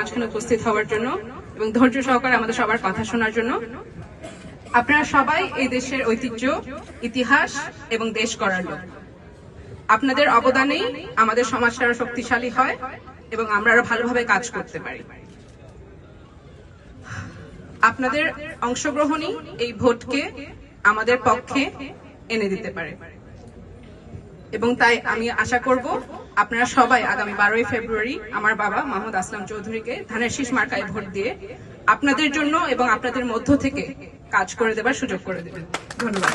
মাঝখানে উপস্থিত হওয়ার জন্য এবং ধৈর্য সহকারে আমাদের সবার কথা শোনার জন্য। আপনারা সবাই এই দেশের ঐতিহ্য, ইতিহাস এবং দেশ করার লোক। আপনাদের অবদানেই আমাদের সমাজটা শক্তিশালী হয় এবং আমরা আরও ভালোভাবে কাজ করতে পারি। আপনাদের অংশগ্রহণই এই ভোটকে আমাদের পক্ষে এনে দিতে পারে। এবং তাই আমি আশা করব আপনারা সবাই আগামী বারোই ফেব্রুয়ারি আমার বাবা মাহমুদ আসলাম চৌধুরীকে ধানের শীষ মার্কায় ভোট দিয়ে আপনাদের জন্য এবং আপনাদের মধ্য থেকে কাজ করে দেবার সুযোগ করে দেবেন। ধন্যবাদ।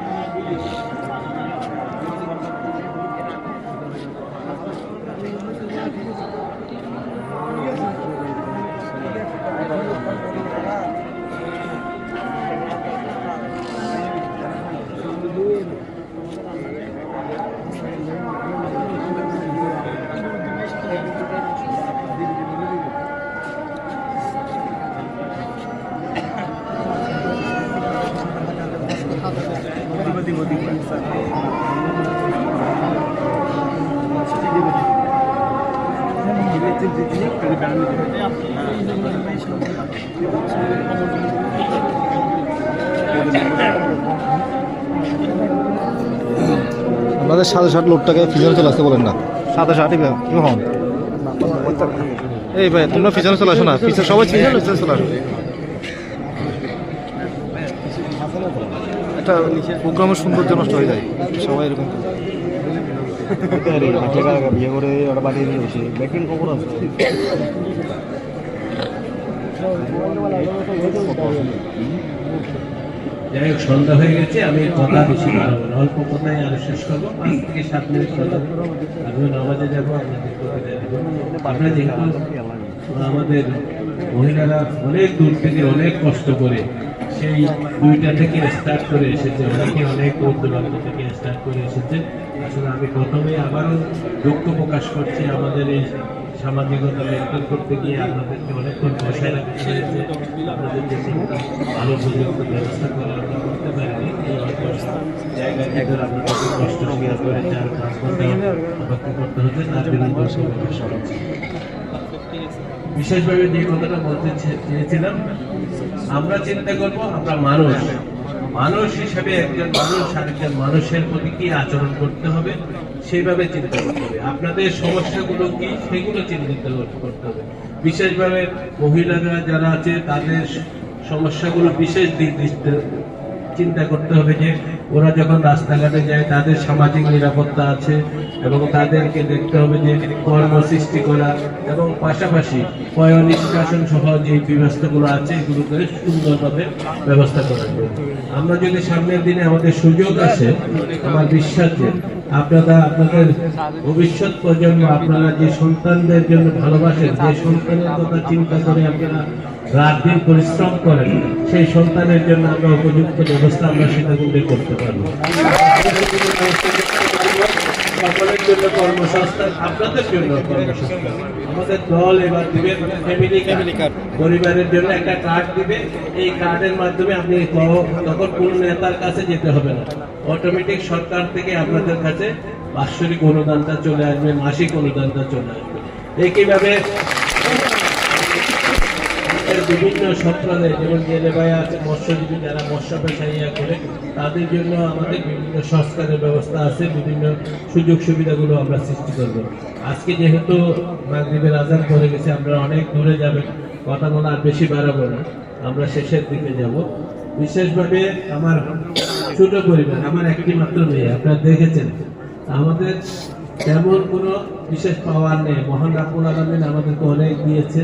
আপনাদের সাড়ে ষাট লোকটাকে পিছনে চলে আসতে বলেন না। সাড়ে ষাটই কি হন? এই ভাই তোমরা পিছনে চলে আসো না পিছনে সবাই পিছনে চলে আসো। একটা প্রোগ্রামের সৌন্দর্য নষ্ট হয়ে যায়। সবাই এরকম বিয়ে করে ওরা বাড়িয়ে দিয়ে বসে। ব্যাকিং খবর আছে? যাই হোক সন্ধ্যা হয়ে গেছে আমি কথা বেশি বাড়াবো অল্প কথাই আরও শেষ করব। পাঁচ থেকে সাত মিনিট কথা বলব। আমি নামাজে যাব যেহেতু আমাদের মহিলারা অনেক দূর থেকে অনেক কষ্ট করে সেই দুইটা থেকে স্টার্ট করে এসেছে। অনেকে অনেক দূর দূরান্ত থেকে স্টার্ট করে এসেছে। আসলে আমি প্রথমে আবারও দুঃখ প্রকাশ করছি আমাদের এই সামাজিকতা মেনটেন করতে গিয়ে আপনাদেরকে অনেকক্ষণ বসায় রাখতে হয়েছে। আপনাদের যে চিন্তা ভালো উপযুক্ত ব্যবস্থা করে আমরা করতে পারিনি। এই অল্প জায়গায় আপনাদেরকে কষ্ট করে পাঁচ ঘণ্টা অপেক্ষা করতে হচ্ছে, তার বিরুদ্ধে প্রকাশ করছি বিশেষভাবে যে কথাটা বলতে চেয়েছিলাম, আমরা চিন্তা করব আমরা মানুষ। মানুষ হিসেবে একজন মানুষ আরেকজন মানুষের প্রতি কি আচরণ করতে হবে, সেইভাবে চিন্তা করতে হবে। আপনাদের সমস্যাগুলো কি, সেগুলো চিন্তিত করতে হবে। বিশেষভাবে মহিলারা যারা আছে, তাদের সমস্যাগুলো বিশেষ দিক দৃষ্টি চিন্তা করতে হবে যে ওরা যখন রাস্তাঘাটে যায়, তাদের সামাজিক নিরাপত্তা আছে এবং তাদেরকে দেখতে হবে যে কর্ম সৃষ্টি করা এবং পাশাপাশি পয় নিষ্কাশন সহ যে ব্যবস্থাগুলো আছে এগুলোকে সুন্দরভাবে ব্যবস্থা করার জন্য আমরা যদি সামনের দিনে আমাদের সুযোগ আছে আমার বিশ্বাস যে আপনারা, আপনাদের ভবিষ্যৎ প্রজন্ম, আপনারা যে সন্তানদের জন্য ভালোবাসেন, যে সন্তানের কথা চিন্তা করে আপনারা রাত দিন পরিশ্রম করেন সেই সন্তানের জন্য আমরা উপযুক্ত ব্যবস্থা আমরা সেটা করতে পারব। সকলের জন্য কর্মসংস্থান আপনাদের জন্য কর্মসংস্থান। আমাদের দল এবার দিবে ফ্যামিলি ফ্যামিলি কার্ড পরিবারের জন্য একটা কার্ড দিবে। এই কার্ডের মাধ্যমে আপনি তখন কোন নেতার কাছে যেতে হবে না। অটোমেটিক সরকার থেকে আপনাদের কাছে বাৎসরিক অনুদানটা চলে আসবে মাসিক অনুদানটা চলে আসবে। একইভাবে বিভিন্ন সত্রালে যেমন জেলে ভাই আছে, মৎস্যজীবী যারা মৎস্য পেশা ইয়া করে, তাদের জন্য আমাদের বিভিন্ন সংস্কারের ব্যবস্থা আছে, বিভিন্ন সুযোগ সুবিধাগুলো আমরা সৃষ্টি করব। আজকে যেহেতু মাগরীবের আজান করে গেছে, আমরা অনেক দূরে যাবেন, কথা বলা আর বেশি বাড়াবো না, আমরা শেষের দিকে যাব। বিশেষভাবে আমার ছোট পরিবার, আমার একটি মাত্র মেয়ে, আপনারা দেখেছেন, আমাদের তেমন কোনো বিশেষ পাওয়ার নেই। মহান রাব্বুল আলমিন আমাদেরকে অনেক দিয়েছে।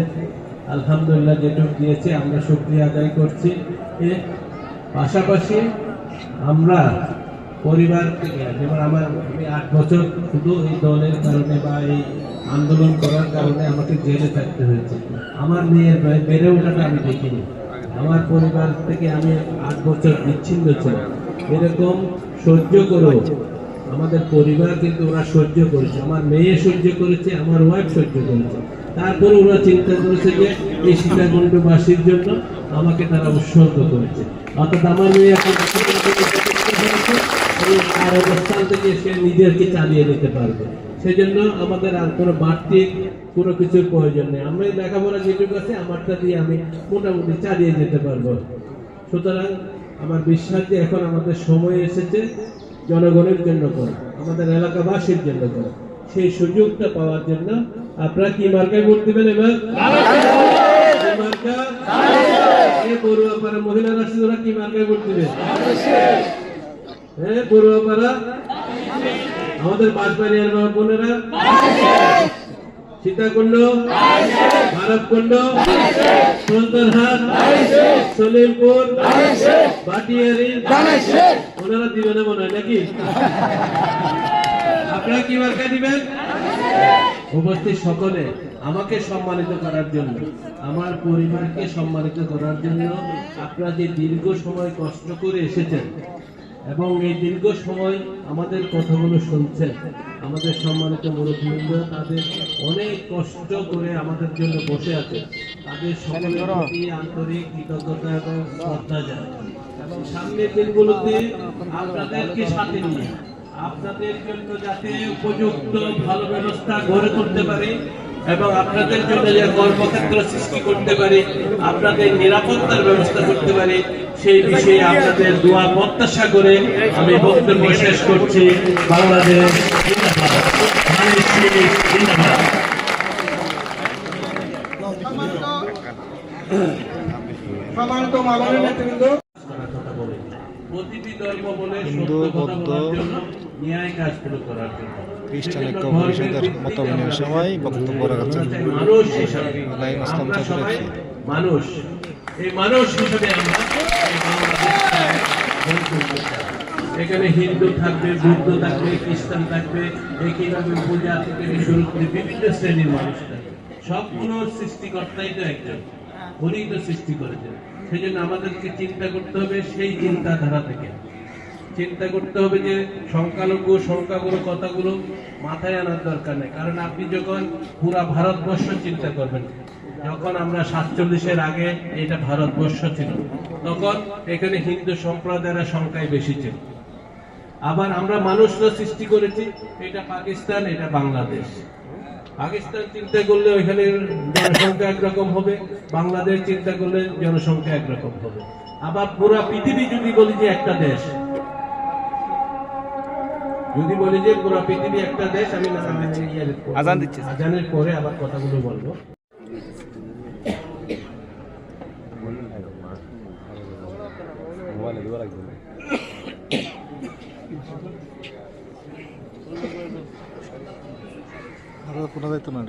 আলহামদুলিল্লাহ যেটুকু দিয়েছে, আমরা শুক্রিয়া আদায় করছি। পাশাপাশি আমরা পরিবার থেকে যেমন আমার, আমি আট বছর শুধু এই দলের কারণে বা এই আন্দোলন করার কারণে আমাকে জেলে থাকতে হয়েছে। আমার মেয়ের বেড়ে ওঠাটা আমি দেখিনি। আমার পরিবার থেকে আমি আট বছর বিচ্ছিন্ন ছিলাম। এরকম সহ্য করো আমাদের পরিবার কিন্তু ওরা সহ্য করেছে। আমার মেয়ে সহ্য করেছে, আমার ওয়াইফ সহ্য করেছে। তারপরে ওরা চিন্তা করেছে যে এই সীতাকুণ্ডবাসীর জন্য আমাকে তারা উৎসর্গ করেছে। অর্থাৎ আমার মেয়ে আর অবস্থান থেকে সে নিজেকে চালিয়ে নিতে পারবে। সেজন্য আমাদের আর কোনো বাড়তি কোনো কিছুর প্রয়োজন নেই। এই লেখাপড়া যেটুকু আছে, আমারটা দিয়ে আমি মোটামুটি চালিয়ে যেতে পারব। সুতরাং আমার বিশ্বাস যে এখন আমাদের সময় এসেছে জনগণের জন্য করা, আমাদের এলাকাবাসীর জন্য করা। সেই সুযোগটা পাওয়ার জন্য আপনারা কি মার্কায় ভোট দিবেন এবার? বড়ুয়াপাড়া মহিলারা আছে ওরা কি মার্কায় ভোট দিবেন হ্যাঁ বড়ুয়াপাড়া আমাদের বাঁশবাড়িয়ার বোনেরা? সীতাকুণ্ড? ভারতকুণ্ড? সন্তানহাট সলিমপুর? বাটিয়ারি? ওনারা দিবে না মনে হয় নাকি? আপনারা কি মার্কা দিবেন? উপস্থিত সকলে আমাকে সম্মানিত করার জন্য, আমার পরিবারকে সম্মানিত করার জন্য আপনারা যে দীর্ঘ সময় কষ্ট করে এসেছেন এবং এই দীর্ঘ সময় আমাদের কথাগুলো শুনছেন, আমাদের সম্মানিত মুরব্বীবৃন্দ তাদের অনেক কষ্ট করে আমাদের জন্য বসে আছে তাদের সকলের প্রতি আন্তরিক কৃতজ্ঞতা এবং শ্রদ্ধা জানাই। এবং সামনের দিনগুলোতে আপনাদেরকে সাথে নিয়ে আপনাদের জন্য যাতে উপযুক্ত ভালো ব্যবস্থা গড়ে তুলতে পারি এবং আপনাদের জন্য যে কর্মক্ষেত্র সৃষ্টি করতে পারি আপনাদের নিরাপত্তার ব্যবস্থা করতে পারি সেই বিষয়ে আপনাদের দোয়া প্রত্যাশা করে আমি বক্তব্য শেষ করছি। বাংলাদেশ। প্রতিটি ধর্ম বলে হিন্দু, সত্য কথা বৌদ্ধ, বলার জন্য, ন্যায় কাজগুলো করার জন্য। খ্রিস্টান ঐক্য পরিষদের বক্তব্য। মানুষ এই মানুষ হিসেবে আমরা। এখানে হিন্দু থাকবে বৌদ্ধ থাকবে খ্রিস্টান থাকবে একইভাবে উপজাতি থেকে শুরু করে বিভিন্ন শ্রেণির মানুষ থাকবে সবগুলো সৃষ্টিকর্তাই তো একজন উনি তো সৃষ্টি করেছেন সেই জন্য আমাদেরকে চিন্তা করতে হবে সেই চিন্তাধারা থেকে চিন্তা করতে হবে যে সংখ্যালঘু সংখ্যাগুলো কথাগুলো মাথায় আনার দরকার নেই। কারণ আপনি যখন পুরা ভারতবর্ষ চিন্তা করবেন, যখন আমরা সাতচল্লিশের আগে এটা ভারতবর্ষ ছিল, তখন এখানে হিন্দু সম্প্রদায়ের সংখ্যায় বেশি ছিল। আবার আমরা মানুষরা সৃষ্টি করেছি, এটা পাকিস্তান, এটা বাংলাদেশ। পাকিস্তান চিন্তা করলে ওইখানে জনসংখ্যা একরকম হবে, বাংলাদেশ চিন্তা করলে জনসংখ্যা একরকম হবে। আবার পুরা পৃথিবী যদি বলি যে একটা দেশ যদি বলি যে পুরা পৃথিবী একটা দেশ আমি আজান দিচ্ছি। আজানের পরে আবার কথাগুলো বলব। দেওয়া লাগবে না এটা তোমার